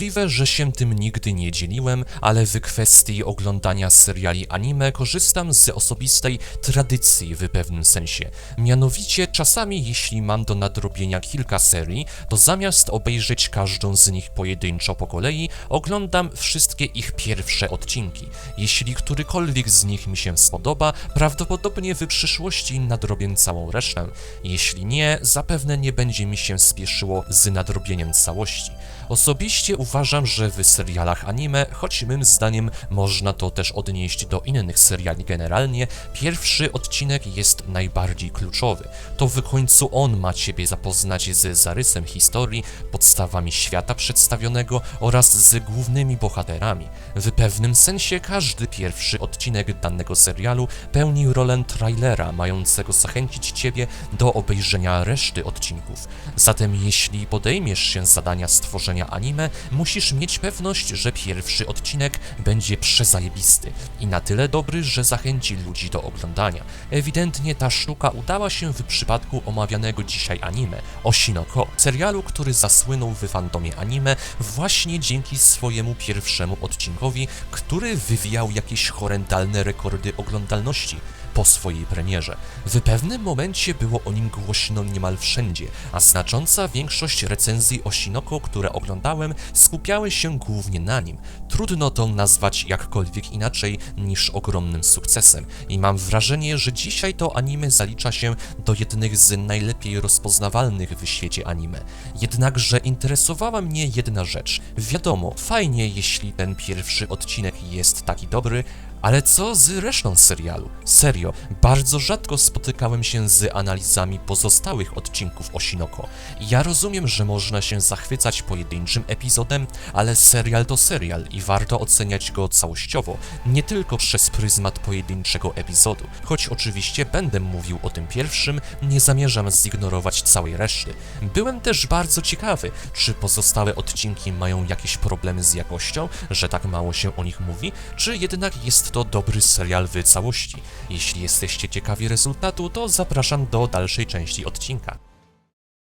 Możliwe, że się tym nigdy nie dzieliłem, ale w kwestii oglądania seriali anime korzystam z osobistej tradycji w pewnym sensie. Mianowicie czasami jeśli mam do nadrobienia kilka serii, to zamiast obejrzeć każdą z nich pojedynczo po kolei, oglądam wszystkie ich pierwsze odcinki. Jeśli którykolwiek z nich mi się spodoba, prawdopodobnie w przyszłości nadrobię całą resztę. Jeśli nie, zapewne nie będzie mi się spieszyło z nadrobieniem całości. Osobiście uważam, że w serialach anime, choć mym zdaniem można to też odnieść do innych seriali generalnie, pierwszy odcinek jest najbardziej kluczowy. To w końcu on ma ciebie zapoznać z zarysem historii, podstawami świata przedstawionego oraz z głównymi bohaterami. W pewnym sensie każdy pierwszy odcinek danego serialu pełni rolę trailera, mającego zachęcić ciebie do obejrzenia reszty odcinków. Zatem jeśli podejmiesz się zadania stworzenia anime, musisz mieć pewność, że pierwszy odcinek będzie przezajebisty i na tyle dobry, że zachęci ludzi do oglądania. Ewidentnie ta sztuka udała się w przypadku omawianego dzisiaj anime, Oshinoko, serialu, który zasłynął w fandomie anime właśnie dzięki swojemu pierwszemu odcinkowi, który wywijał jakieś horrendalne rekordy oglądalności po swojej premierze. W pewnym momencie było o nim głośno niemal wszędzie, a znacząca większość recenzji Oshinoko, które oglądałem, skupiały się głównie na nim. Trudno to nazwać jakkolwiek inaczej niż ogromnym sukcesem i mam wrażenie, że dzisiaj to anime zalicza się do jednych z najlepiej rozpoznawalnych w świecie anime. Jednakże interesowała mnie jedna rzecz. Wiadomo, fajnie jeśli ten pierwszy odcinek jest taki dobry, ale co z resztą serialu? Serio, bardzo rzadko spotykałem się z analizami pozostałych odcinków Oshinoko. Ja rozumiem, że można się zachwycać pojedynczym epizodem, ale serial to serial i warto oceniać go całościowo, nie tylko przez pryzmat pojedynczego epizodu. Choć oczywiście będę mówił o tym pierwszym, nie zamierzam zignorować całej reszty. Byłem też bardzo ciekawy, czy pozostałe odcinki mają jakieś problemy z jakością, że tak mało się o nich mówi, czy jednak jest to dobry serial w całości. Jeśli jesteście ciekawi rezultatu, to zapraszam do dalszej części odcinka.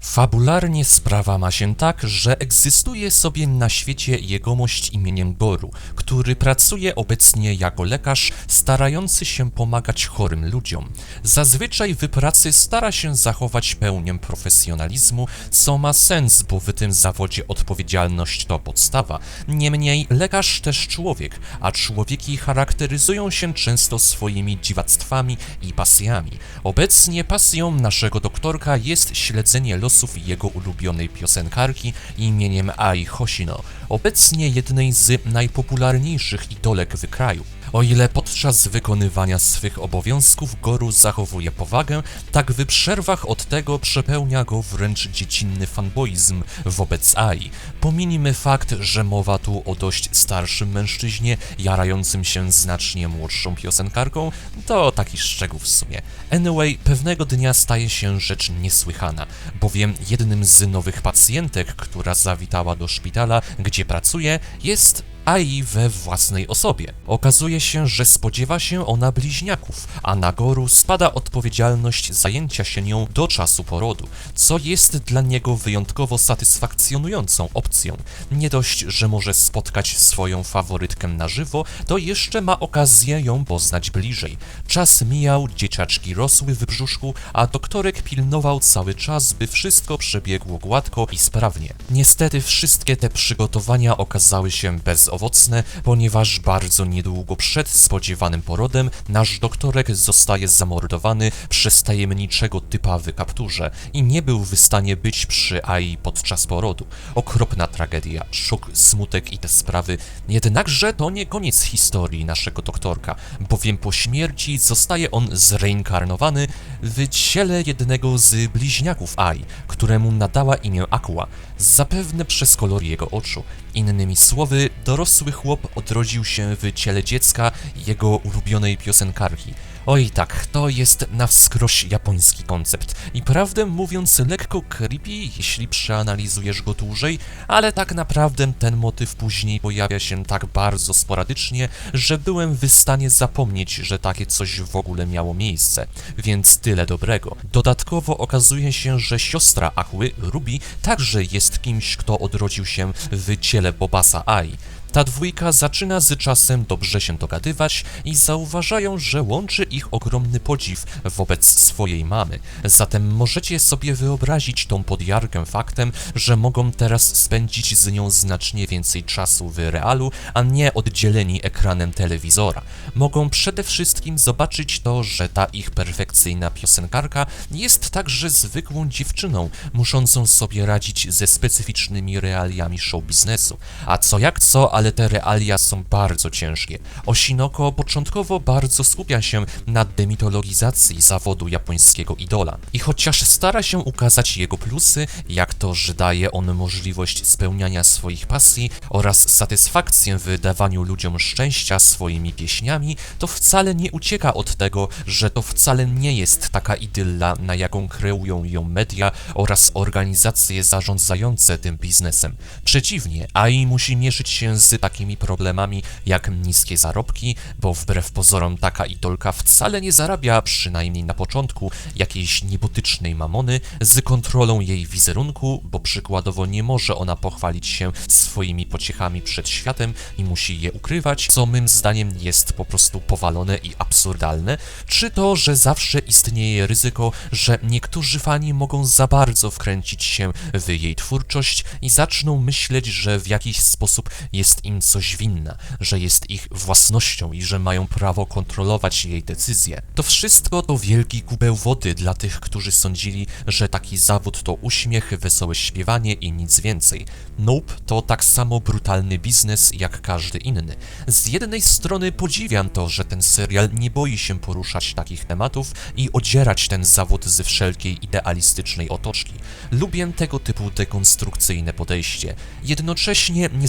Fabularnie sprawa ma się tak, że egzystuje sobie na świecie jegomość imieniem Goru, który pracuje obecnie jako lekarz starający się pomagać chorym ludziom. Zazwyczaj w pracy stara się zachować pełnię profesjonalizmu, co ma sens, bo w tym zawodzie odpowiedzialność to podstawa. Niemniej lekarz też człowiek, a człowieki charakteryzują się często swoimi dziwactwami i pasjami. Obecnie pasją naszego doktorka jest śledzenie losów jego ulubionej piosenkarki imieniem Ai Hoshino, obecnie jednej z najpopularniejszych idolek w kraju. O ile podczas wykonywania swych obowiązków Goru zachowuje powagę, tak w przerwach od tego przepełnia go wręcz dziecinny fanboizm wobec Ai. Pominijmy fakt, że mowa tu o dość starszym mężczyźnie, jarającym się znacznie młodszą piosenkarką, to taki szczegół w sumie. Anyway, pewnego dnia staje się rzecz niesłychana, bowiem jednym z nowych pacjentek, która zawitała do szpitala, gdzie pracuje, jest Ai we własnej osobie. Okazuje się, że spodziewa się ona bliźniaków, a na Goru spada odpowiedzialność zajęcia się nią do czasu porodu, co jest dla niego wyjątkowo satysfakcjonującą opcją. Nie dość, że może spotkać swoją faworytkę na żywo, to jeszcze ma okazję ją poznać bliżej. Czas mijał, dzieciaczki rosły w brzuszku, a doktorek pilnował cały czas, by wszystko przebiegło gładko i sprawnie. Niestety wszystkie te przygotowania okazały się bezowocne, ponieważ bardzo niedługo przed spodziewanym porodem nasz doktorek zostaje zamordowany przez tajemniczego typa w kapturze i nie był w stanie być przy Ai podczas porodu. Okropna tragedia, szok, smutek i te sprawy. Jednakże to nie koniec historii naszego doktorka, bowiem po śmierci zostaje on zreinkarnowany w ciele jednego z bliźniaków Ai, któremu nadała imię Aqua, zapewne przez kolor jego oczu. Innymi słowy, dorosły chłop odrodził się w ciele dziecka jego ulubionej piosenkarki. Oj tak, to jest na wskroś japoński koncept i prawdę mówiąc lekko creepy, jeśli przeanalizujesz go dłużej, ale tak naprawdę ten motyw później pojawia się tak bardzo sporadycznie, że byłem w stanie zapomnieć, że takie coś w ogóle miało miejsce, więc tyle dobrego. Dodatkowo okazuje się, że siostra Aquy, Ruby, także jest kimś, kto odrodził się w ciele Bobasa Ai. Ta dwójka zaczyna z czasem dobrze się dogadywać i zauważają, że łączy ich ogromny podziw wobec swojej mamy. Zatem możecie sobie wyobrazić tą podjarkę faktem, że mogą teraz spędzić z nią znacznie więcej czasu w realu, a nie oddzieleni ekranem telewizora. Mogą przede wszystkim zobaczyć to, że ta ich perfekcyjna piosenkarka jest także zwykłą dziewczyną, muszącą sobie radzić ze specyficznymi realiami show biznesu. A co jak co, ale te realia są bardzo ciężkie. Oshinoko początkowo bardzo skupia się na demitologizacji zawodu japońskiego idola. I chociaż stara się ukazać jego plusy, jak to, że daje on możliwość spełniania swoich pasji oraz satysfakcję w dawaniu ludziom szczęścia swoimi pieśniami, to wcale nie ucieka od tego, że to wcale nie jest taka idylla, na jaką kreują ją media oraz organizacje zarządzające tym biznesem. Przeciwnie, AI musi mierzyć się z takimi problemami jak niskie zarobki, bo wbrew pozorom taka idolka wcale nie zarabia, przynajmniej na początku, jakiejś niebotycznej mamony, z kontrolą jej wizerunku, bo przykładowo nie może ona pochwalić się swoimi pociechami przed światem i musi je ukrywać, co mym zdaniem jest po prostu powalone i absurdalne, czy to, że zawsze istnieje ryzyko, że niektórzy fani mogą za bardzo wkręcić się w jej twórczość i zaczną myśleć, że w jakiś sposób jest im coś winna, że jest ich własnością i że mają prawo kontrolować jej decyzje. To wszystko to wielki kubeł wody dla tych, którzy sądzili, że taki zawód to uśmiech, wesołe śpiewanie i nic więcej. Nope, to tak samo brutalny biznes jak każdy inny. Z jednej strony podziwiam to, że ten serial nie boi się poruszać takich tematów i odzierać ten zawód ze wszelkiej idealistycznej otoczki. Lubię tego typu dekonstrukcyjne podejście, jednocześnie nie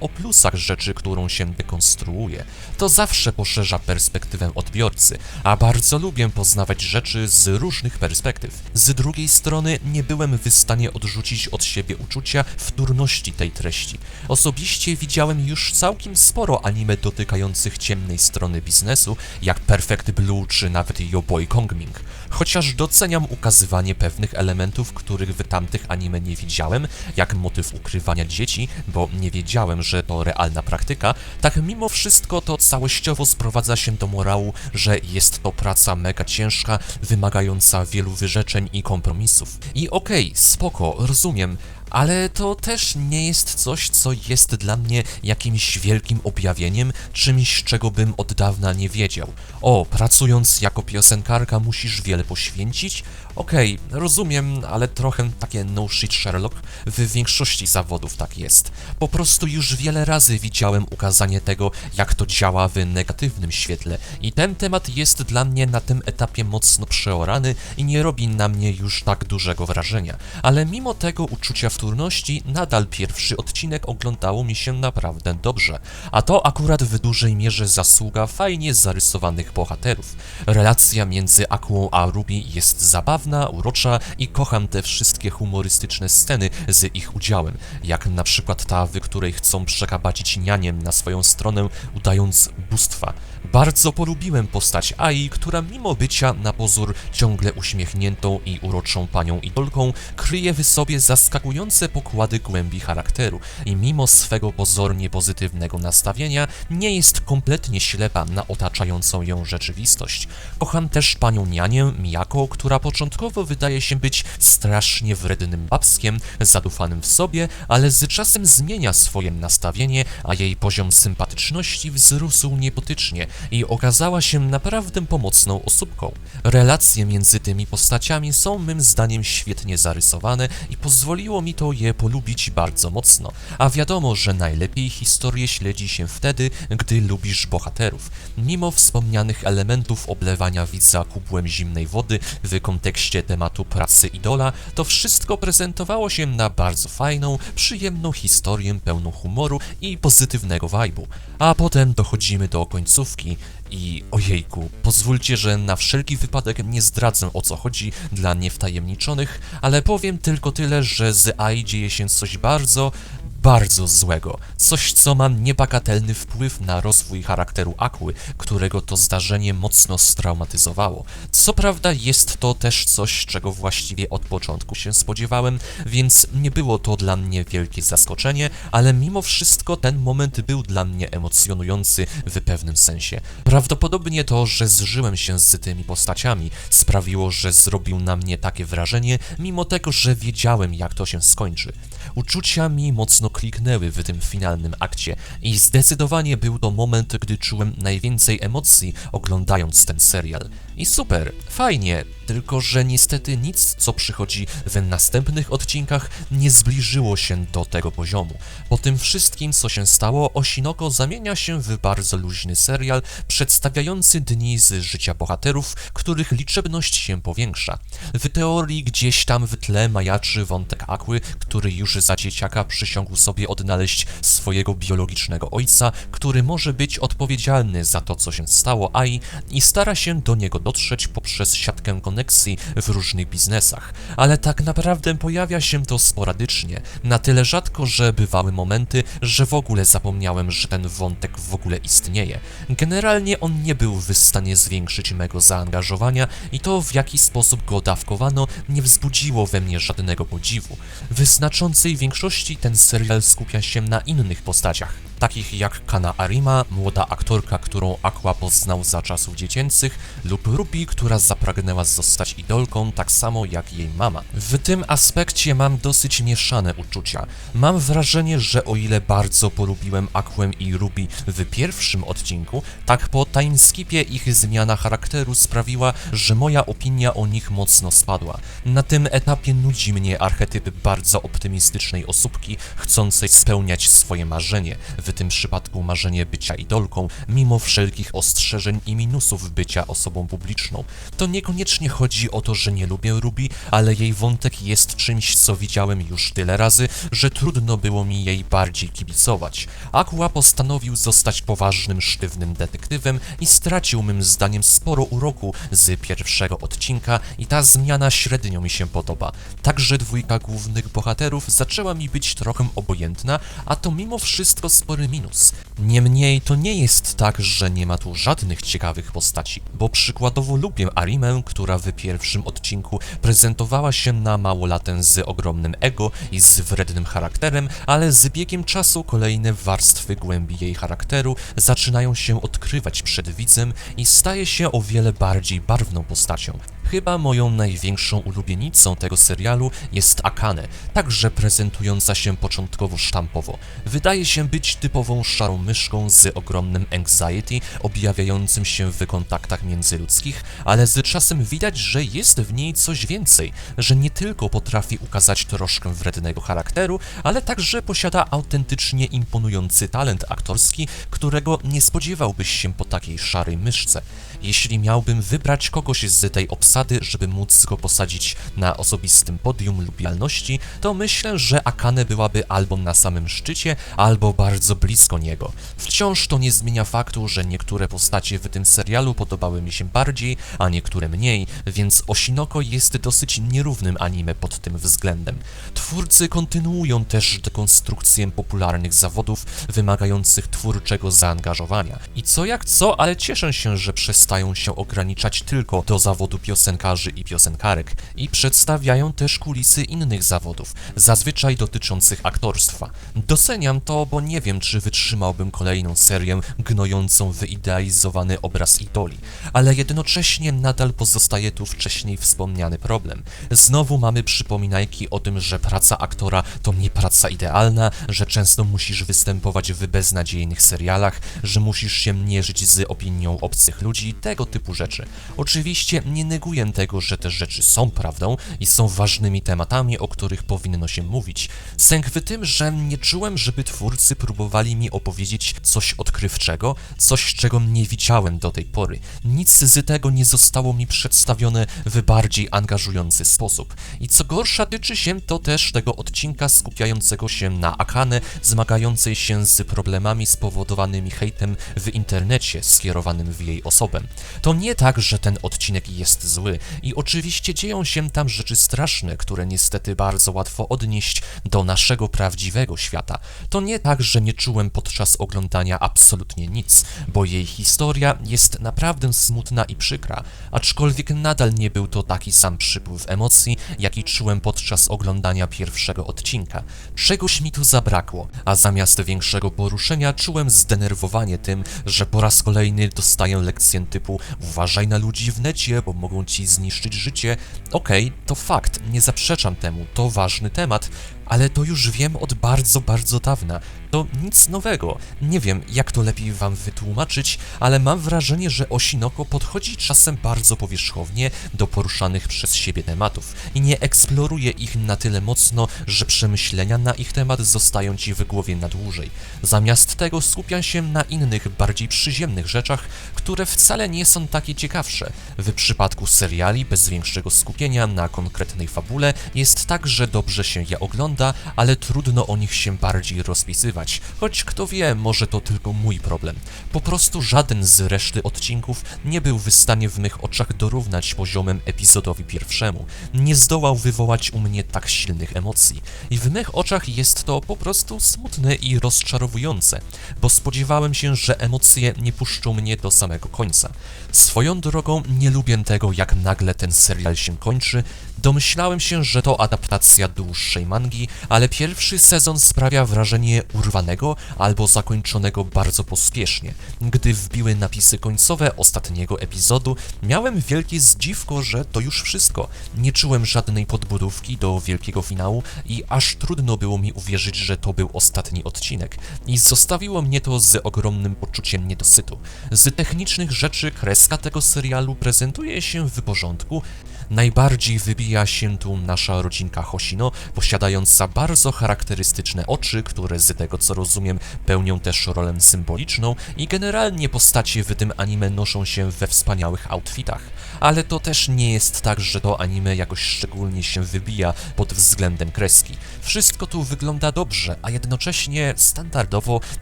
o plusach rzeczy, którą się dekonstruuje. To zawsze poszerza perspektywę odbiorcy, a bardzo lubię poznawać rzeczy z różnych perspektyw. Z drugiej strony nie byłem w stanie odrzucić od siebie uczucia wtórności tej treści. Osobiście widziałem już całkiem sporo anime dotykających ciemnej strony biznesu, jak Perfect Blue czy nawet Yo Boy Kongming. Chociaż doceniam ukazywanie pewnych elementów, których w tamtych anime nie widziałem, jak motyw ukrywania dzieci, bo nie wiedziałem, że to realna praktyka, tak mimo wszystko to całościowo sprowadza się do morału, że jest to praca mega ciężka, wymagająca wielu wyrzeczeń i kompromisów. I okej, spoko, rozumiem, ale to też nie jest coś, co jest dla mnie jakimś wielkim objawieniem, czymś, czego bym od dawna nie wiedział. O, pracując jako piosenkarka musisz wiele poświęcić? Okej, rozumiem, ale trochę takie no shit Sherlock, w większości zawodów tak jest. Po prostu już wiele razy widziałem ukazanie tego, jak to działa w negatywnym świetle i ten temat jest dla mnie na tym etapie mocno przeorany i nie robi na mnie już tak dużego wrażenia. Ale mimo tego uczucia wtórności, nadal pierwszy odcinek oglądało mi się naprawdę dobrze. A to akurat w dużej mierze zasługa fajnie zarysowanych bohaterów. Relacja między Aquą a Ruby jest zabawna, urocza i kocham te wszystkie humorystyczne sceny z ich udziałem, jak na przykład ta, w której chcą przekabacić nianiem na swoją stronę, udając bóstwa. Bardzo polubiłem postać Ai, która mimo bycia na pozór ciągle uśmiechniętą i uroczą panią idolką, kryje w sobie zaskakujące pokłady głębi charakteru i mimo swego pozornie pozytywnego nastawienia nie jest kompletnie ślepa na otaczającą ją rzeczywistość. Kocham też panią nianię Miyako, która początkowo wydaje się być strasznie wrednym babskiem, zadufanym w sobie, ale z czasem zmienia swoje nastawienie, a jej poziom sympatyczności wzrósł niepotycznie i okazała się naprawdę pomocną osóbką. Relacje między tymi postaciami są mym zdaniem świetnie zarysowane i pozwoliło mi to je polubić bardzo mocno. A wiadomo, że najlepiej historię śledzi się wtedy, gdy lubisz bohaterów. Mimo wspomnianych elementów oblewania widza kubłem zimnej wody w kontekście tematu pracy idola, to wszystko prezentowało się na bardzo fajną, przyjemną historię pełną humoru i pozytywnego vibe'u. A potem dochodzimy do końcówki i ojejku, pozwólcie, że na wszelki wypadek nie zdradzę o co chodzi dla niewtajemniczonych, ale powiem tylko tyle, że z AI dzieje się coś bardzo, bardzo złego. Coś, co ma niebagatelny wpływ na rozwój charakteru Aquy, którego to zdarzenie mocno straumatyzowało. Co prawda jest to też coś, czego właściwie od początku się spodziewałem, więc nie było to dla mnie wielkie zaskoczenie, ale mimo wszystko ten moment był dla mnie emocjonujący w pewnym sensie. Prawdopodobnie to, że zżyłem się z tymi postaciami, sprawiło, że zrobił na mnie takie wrażenie, mimo tego, że wiedziałem, jak to się skończy. Uczucia mi mocno kliknęły w tym finalnym akcie i zdecydowanie był to moment, gdy czułem najwięcej emocji oglądając ten serial. I super, fajnie, tylko że niestety nic, co przychodzi w następnych odcinkach, nie zbliżyło się do tego poziomu. Po tym wszystkim, co się stało, Osinoko zamienia się w bardzo luźny serial przedstawiający dni z życia bohaterów, których liczebność się powiększa. W teorii gdzieś tam w tle majaczy wątek Aquy, który już za dzieciaka przysiągł sobie odnaleźć swojego biologicznego ojca, który może być odpowiedzialny za to, co się stało Ai i stara się do niego dotrzeć poprzez siatkę koneksji w różnych biznesach. Ale tak naprawdę pojawia się to sporadycznie, na tyle rzadko, że bywały momenty, że w ogóle zapomniałem, że ten wątek w ogóle istnieje. Generalnie on nie był w stanie zwiększyć mego zaangażowania i to w jaki sposób go dawkowano nie wzbudziło we mnie żadnego podziwu. W znaczącej większości ten serial skupia się na innych postaciach, takich jak Kana Arima, młoda aktorka, którą Aqua poznał za czasów dziecięcych, lub Ruby, która zapragnęła zostać idolką, tak samo jak jej mama. W tym aspekcie mam dosyć mieszane uczucia. Mam wrażenie, że o ile bardzo polubiłem Aquę i Ruby w pierwszym odcinku, tak po timeskipie ich zmiana charakteru sprawiła, że moja opinia o nich mocno spadła. Na tym etapie nudzi mnie archetyp bardzo optymistycznej osóbki, chcącej spełniać swoje marzenie, w tym przypadku marzenie bycia idolką, mimo wszelkich ostrzeżeń i minusów bycia osobą publiczną. To niekoniecznie chodzi o to, że nie lubię Ruby, ale jej wątek jest czymś, co widziałem już tyle razy, że trudno było mi jej bardziej kibicować. Aqua postanowił zostać poważnym, sztywnym detektywem i stracił mym zdaniem sporo uroku z pierwszego odcinka i ta zmiana średnio mi się podoba. Także dwójka głównych bohaterów zaczęła mi być trochę obojętna, a to mimo wszystko spory minus. Niemniej to nie jest tak, że nie ma tu żadnych ciekawych postaci, bo przykładowo lubię Arimę, która w pierwszym odcinku prezentowała się na małolatę z ogromnym ego i z wrednym charakterem, ale z biegiem czasu kolejne warstwy głębi jej charakteru zaczynają się odkrywać przed widzem i staje się o wiele bardziej barwną postacią. Chyba moją największą ulubienicą tego serialu jest Akane, także prezentująca się początkowo sztampowo. Wydaje się być typową szarą myszką z ogromnym anxiety, objawiającym się w kontaktach międzyludzkich, ale z czasem widać, że jest w niej coś więcej, że nie tylko potrafi ukazać troszkę wrednego charakteru, ale także posiada autentycznie imponujący talent aktorski, którego nie spodziewałbyś się po takiej szarej myszce. Jeśli miałbym wybrać kogoś z tej obsady, żeby móc go posadzić na osobistym podium lubialności, to myślę, że Akane byłaby albo na samym szczycie, albo bardzo blisko niego. Wciąż to nie zmienia faktu, że niektóre postacie w tym serialu podobały mi się bardziej, a niektóre mniej, więc Osinoko jest dosyć nierównym anime pod tym względem. Twórcy kontynuują też dekonstrukcję popularnych zawodów wymagających twórczego zaangażowania. I co jak co, ale cieszę się, że przestają się ograniczać tylko do zawodu piosenkarzy i piosenkarek i przedstawiają też kulisy innych zawodów, zazwyczaj dotyczących aktorstwa. Doceniam to, bo nie wiem, czy wytrzymałbym kolejną serię gnojącą wyidealizowany obraz idoli, ale jednocześnie nadal pozostaje tu wcześniej wspomniany problem. Znowu mamy przypominajki o tym, że praca aktora to nie praca idealna, że często musisz występować w beznadziejnych serialach, że musisz się mierzyć z opinią obcych ludzi, tego typu rzeczy. Oczywiście nie neguję tego, że te rzeczy są prawdą i są ważnymi tematami, o których powinno się mówić. Sęk w tym, że nie czułem, żeby twórcy próbowali mi opowiedzieć coś odkrywczego, coś, czego nie widziałem do tej pory. Nic z tego nie zostało mi przedstawione w bardziej angażujący sposób. I co gorsza, tyczy się to też tego odcinka skupiającego się na Akane, zmagającej się z problemami spowodowanymi hejtem w internecie skierowanym w jej osobę. To nie tak, że ten odcinek jest zły i oczywiście dzieją się tam rzeczy straszne, które niestety bardzo łatwo odnieść do naszego prawdziwego świata. To nie tak, że nie czułem podczas oglądania absolutnie nic, bo jej historia jest naprawdę smutna i przykra, aczkolwiek nadal nie był to taki sam przypływ emocji, jaki czułem podczas oglądania pierwszego odcinka. Czegoś mi tu zabrakło, a zamiast większego poruszenia czułem zdenerwowanie tym, że po raz kolejny dostaję lekcję typu uważaj na ludzi w necie, bo mogą ci zniszczyć życie. Okej, to fakt, nie zaprzeczam temu, to ważny temat, ale to już wiem od bardzo, bardzo dawna. To nic nowego. Nie wiem, jak to lepiej wam wytłumaczyć, ale mam wrażenie, że Osinoko podchodzi czasem bardzo powierzchownie do poruszanych przez siebie tematów i nie eksploruje ich na tyle mocno, że przemyślenia na ich temat zostają ci w głowie na dłużej. Zamiast tego skupia się na innych, bardziej przyziemnych rzeczach, które wcale nie są takie ciekawsze. W przypadku seriali bez większego skupienia na konkretnej fabule jest tak, że dobrze się je ogląda, ale trudno o nich się bardziej rozpisywać, choć kto wie, może to tylko mój problem. Po prostu żaden z reszty odcinków nie był w stanie w mych oczach dorównać poziomem epizodowi pierwszemu. Nie zdołał wywołać u mnie tak silnych emocji. I w mych oczach jest to po prostu smutne i rozczarowujące, bo spodziewałem się, że emocje nie puszczą mnie do samego końca. Swoją drogą nie lubię tego, jak nagle ten serial się kończy. Domyślałem się, że to adaptacja dłuższej mangi, ale pierwszy sezon sprawia wrażenie urwanego albo zakończonego bardzo pospiesznie. Gdy wbiły napisy końcowe ostatniego epizodu, miałem wielkie zdziwko, że to już wszystko. Nie czułem żadnej podbudówki do wielkiego finału i aż trudno było mi uwierzyć, że to był ostatni odcinek. I zostawiło mnie to z ogromnym poczuciem niedosytu. Z technicznych rzeczy kreska tego serialu prezentuje się w porządku, Najbardziej wybija się tu nasza rodzinka Hoshino, posiadająca bardzo charakterystyczne oczy, które z tego co rozumiem pełnią też rolę symboliczną i generalnie postacie w tym anime noszą się we wspaniałych outfitach. Ale to też nie jest tak, że to anime jakoś szczególnie się wybija pod względem kreski. Wszystko tu wygląda dobrze, a jednocześnie standardowo,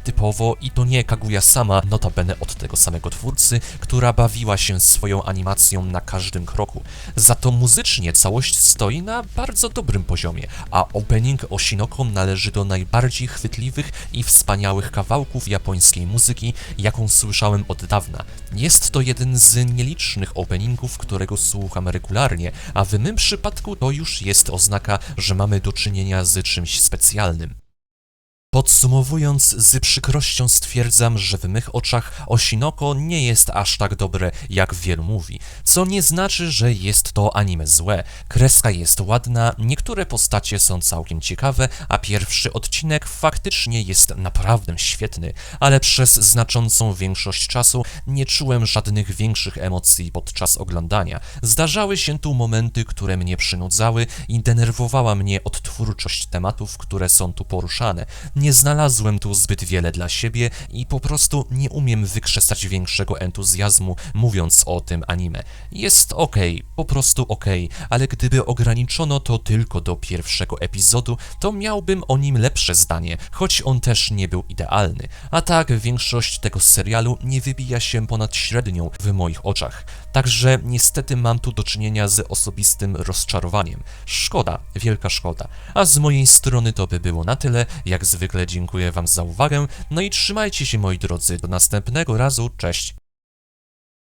typowo i to nie Kaguya sama, notabene od tego samego twórcy, która bawiła się swoją animacją na każdym kroku. Za to muzycznie całość stoi na bardzo dobrym poziomie, a opening Oshinoko należy do najbardziej chwytliwych i wspaniałych kawałków japońskiej muzyki, jaką słyszałem od dawna. Jest to jeden z nielicznych openingów, którego słucham regularnie, a w mym przypadku to już jest oznaka, że mamy do czynienia z czymś specjalnym. Podsumowując, z przykrością stwierdzam, że w mych oczach Osinoko nie jest aż tak dobre, jak wielu mówi, co nie znaczy, że jest to anime złe. Kreska jest ładna, niektóre postacie są całkiem ciekawe, a pierwszy odcinek faktycznie jest naprawdę świetny, ale przez znaczącą większość czasu nie czułem żadnych większych emocji podczas oglądania. Zdarzały się tu momenty, które mnie przynudzały i denerwowała mnie odtwórczość tematów, które są tu poruszane. Nie znalazłem tu zbyt wiele dla siebie i po prostu nie umiem wykrzesać większego entuzjazmu mówiąc o tym anime. Jest okej, po prostu okej, ale gdyby ograniczono to tylko do pierwszego epizodu, to miałbym o nim lepsze zdanie, choć on też nie był idealny. A tak, większość tego serialu nie wybija się ponad średnią w moich oczach. Także niestety mam tu do czynienia z osobistym rozczarowaniem. Szkoda, wielka szkoda. A z mojej strony to by było na tyle. Jak zwykle dziękuję Wam za uwagę. No i trzymajcie się moi drodzy. Do następnego razu. Cześć.